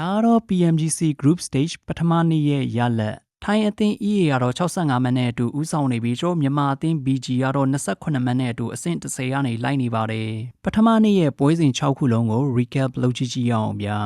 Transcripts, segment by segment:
ဒါကတော့ PMGC Group Stage ပထမနေ့ရဲ့ရလက်ထိုင်းအသင်း EA ကတော့65မှတ်နဲ့အတူဦးဆောင်နေပြီးကျွန်တော်မြန်မာအသင်း BG ကတော့28မှတ်နဲ့အတူအဆင့်30ရာနေလိုက်နေပါတယ်ပထမနေ့ရဲ့ပွဲစဉ်6ခုလုံးကို recap လုပ်ကြည့်ကြည့်ရအောင်ဗျာ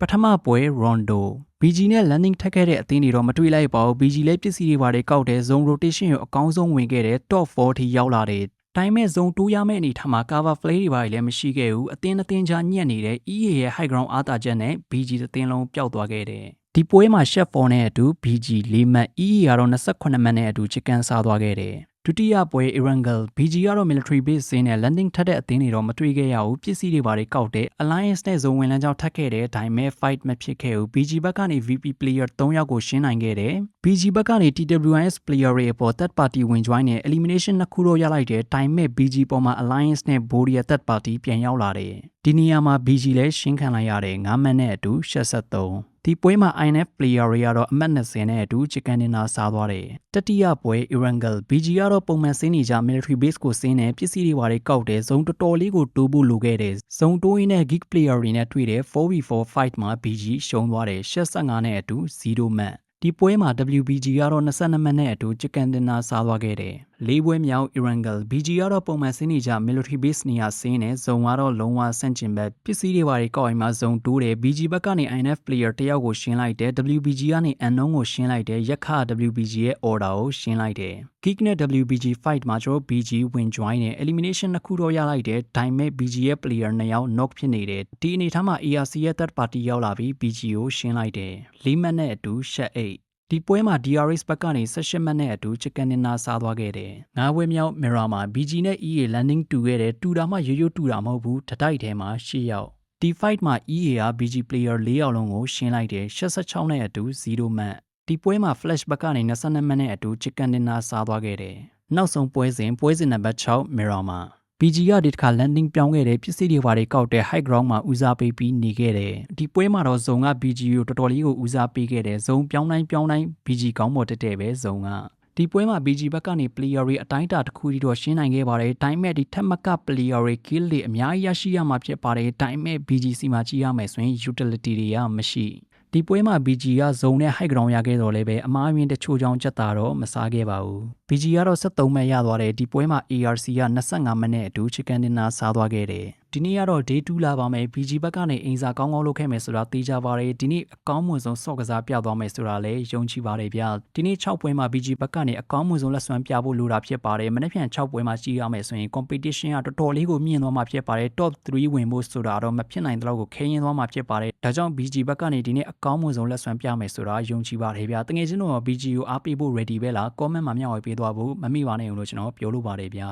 ပထမပွဲ Rondo BG နဲ့ landing ထက်ခဲ့တဲ့အသင်းတွေတော့မတွေ့လိုက်ပါဘူး BG လည်းပစ္စည်းတွေပါတယ်ကောက်တဲ့ zone rotation ကိုအကောင်းဆုံးဝင်ခဲ့တဲ့ top 4ထိရောက်လာတဲ့ တိုင်းမဲ့ဇုံတိုးရမယ့်အနေထားမှာ cover play တွေပါလည်းမရှိခဲ့ဘူးအတင်းအတင်းကြားညက်နေတဲ့ EA ရဲ့ high ground အားသာချက်နဲ့ BG အသင်းလုံးပျောက်သွားခဲ့တယ်ဒီပွဲမှာ chef 4နဲ့အတူ BG ၄မှတ် EE ကတော့28မှတ်နဲ့အတူချစ်ကန်စားသွားခဲ့တယ် ဒုတိယပွဲ Erangel BG ကတော့ military base စင်းနဲ့ landing ထက်တဲ့အသင်းတွေတော့မတွေ့ခဲ့ရဘူးပစ္စည်းတွေပါတွေကောက်တဲ့ alliance နဲ့ဇုံဝင်လန်းကြောင်းထပ်ခဲ့တဲ့ဒါပေမဲ့ fight မဖြစ်ခဲ့ဘူး BG ဘက်ကနေ VP player 3ယောက်ကိုရှင်းနိုင်ခဲ့တယ် BG ဘက်ကနေ TWIS player တွေအပေါ် third party ဝင် join နဲ့ elimination နှစ်ခုတော့ရလိုက်တယ်ဒါပေမဲ့ BG ပေါ်မှာ alliance နဲ့ Boria third party ပြန်ရောက်လာတယ်ဒီနေရာမှာ BG လည်းရှင်းခံလိုက်ရတယ်9မှတ်နဲ့အတူ83 ဒီပွဲမှာ INF player တွေကတော့အမှတ်20နဲ့အတူ chicken dinner စားသွားတယ်။တတိယပွဲ Erangel BG ကတော့ပုံမှန်စင်းနေကြ military base ကိုစင်းနဲ့ပစ္စည်းတွေပါတွေကောက်တယ်။ဇုံတော်တော်လေးကိုတိုးဖို့လိုခဲ့တယ်။ဇုံတိုးရင်းနဲ့ geek player တွေနဲ့တွေ့တဲ့ 4v4 fight မှာ BG ရှုံးသွားတယ်။85နဲ့အတူ0မှတ်ဒီပွဲမှာ WBG ကတော့22မှတ်နဲ့အတူ chicken dinner စားသွားခဲ့တယ်။လေးပွဲမြောက် Erangel BG ကတော့ပုံမှန်စင်းနေကြ military base နေရာစင်းနဲ့ဇုံကတော့လုံးဝဆန့်ကျင်ဘက်ပစ္စည်းတွေပါတွေကောက်အိမ်မှာဇုံတိုးတယ် BG ဘက်ကနေ INF player တယောက်ကိုရှင်းလိုက်တယ် WBG ကနေ unknown ကိုရှင်းလိုက်တယ်ရက်ခ WBG ရဲ့ order ကိုရှင်းလိုက်တယ် Geek နဲ့ WBG fight မှာကျွန်တော် BG ဝင် join နဲ့ elimination နှစ်ခုတော့ရလိုက်တယ်ဒါပေမဲ့ BG ရဲ့ player နှစ်ယောက် knock ဖြစ်နေတယ်ဒီအနေထားမှာ ARC ရဲ့ third party ရောက်လာပြီး BG ကိုရှင်းလိုက်တယ်လေးမှတ်နဲ့အတူ shut 8 ဒီပွဲမှာ DRS ဘက်ကနေ18မှတ်နဲ့အတူ chicken dinner စားသွားခဲ့တယ်။ငါးပွဲမြောက် Mirror မှာ BG နဲ့ EA landing တူခဲ့တယ်။တူတာမှရိုးရိုးတူတာမဟုတ်ဘူး။တတိုက်ထဲမှာ၈ယောက်။ဒီ fight မှာ EA က BG player ၄ယောက်လုံးကိုရှင်းလိုက်တယ်86နဲ့အတူ0မှတ်။ဒီပွဲမှာ Flash ဘက်ကနေ22မှတ်နဲ့အတူ chicken dinner စားသွားခဲ့တယ်။နောက်ဆုံးပွဲစဉ်ပွဲစဉ်နံပါတ်6 Mirror မှာ BG ကဒီတစ်ခါ landing ပြောင်းခဲ့တဲ့ပစ္စည်းတွေဘာတွေကောက်တဲ့ high ground မှာဦးစားပေးပြီးနေခဲ့တယ်ဒီပွဲမှာတော့ဇုံက BG ကိုတော်တော်လေးကိုဦးစားပေးခဲ့တယ်ဇုံပြောင်းတိုင်းပြောင်းတိုင်း BG ကောင်းပေါ်တက်တဲ့ပဲဇုံကဒီပွဲမှာ BG ဘက်ကနေ player တွေအတိုင်းအတာတစ်ခုတီတော့ရှင်းနိုင်ခဲ့ပါတယ်။တိုင်းမဲ့ဒီထက်မက player တွေ kill တွေအများကြီးရရှိရမှာဖြစ်ပါတယ်။တိုင်းမဲ့ BG စီမှာကြည့်ရမယ်ဆိုရင် utility တွေကမရှိ။ ဒီပွဲမှာ BG ကဇုံနဲ့ high ground ရခဲ့တော့လည်းပဲအမားအမြင်တချို့ကြောင့်ချက်တာတော့မစားခဲ့ပါဘူး BG ကတော့73မှတ်ရသွားတယ်ဒီပွဲမှာ ARC က25မှတ်နဲ့အတူ chicken dinner စားသွားခဲ့တယ် ဒီနေ့ကတော့ day 2လာပါမယ် BG ဘက်ကနေအင်စာကောင်းကောင်းလုပ်ခဲ့မယ်ဆိုတာသိကြပါတယ်ဒီနေ့အကောင်းမွန်ဆုံးစော့ကစားပြသွားမယ်ဆိုတာလည်းယုံကြည်ပါတယ်ဗျဒီနေ့6ပွဲမှာ BG ဘက်ကနေအကောင်းမွန်ဆုံးလက်စွမ်းပြဖို့လိုတာဖြစ်ပါတယ်မနေ့ပြန်6ပွဲမှာကြည့်ရမယ်ဆိုရင် competition ကတော်တော်လေးကိုမြင့်သွားမှာဖြစ်ပါတယ် top 3ဝင်ဖို့ဆိုတာတော့မဖြစ်နိုင်တော့ကိုခင်းရင်သွားမှာဖြစ်ပါတယ်ဒါကြောင့် BG ဘက်ကနေဒီနေ့အကောင်းမွန်ဆုံးလက်စွမ်းပြမယ်ဆိုတာယုံကြည်ပါတယ်ဗျတကယ်ချင်းတော့ BG ကိုအားပေးဖို့ ready ပဲလား comment မှာမျှဝေပေးသွားဖို့မမိပါနဲ့လို့ကျွန်တော်ပြောလိုပါတယ်ဗျ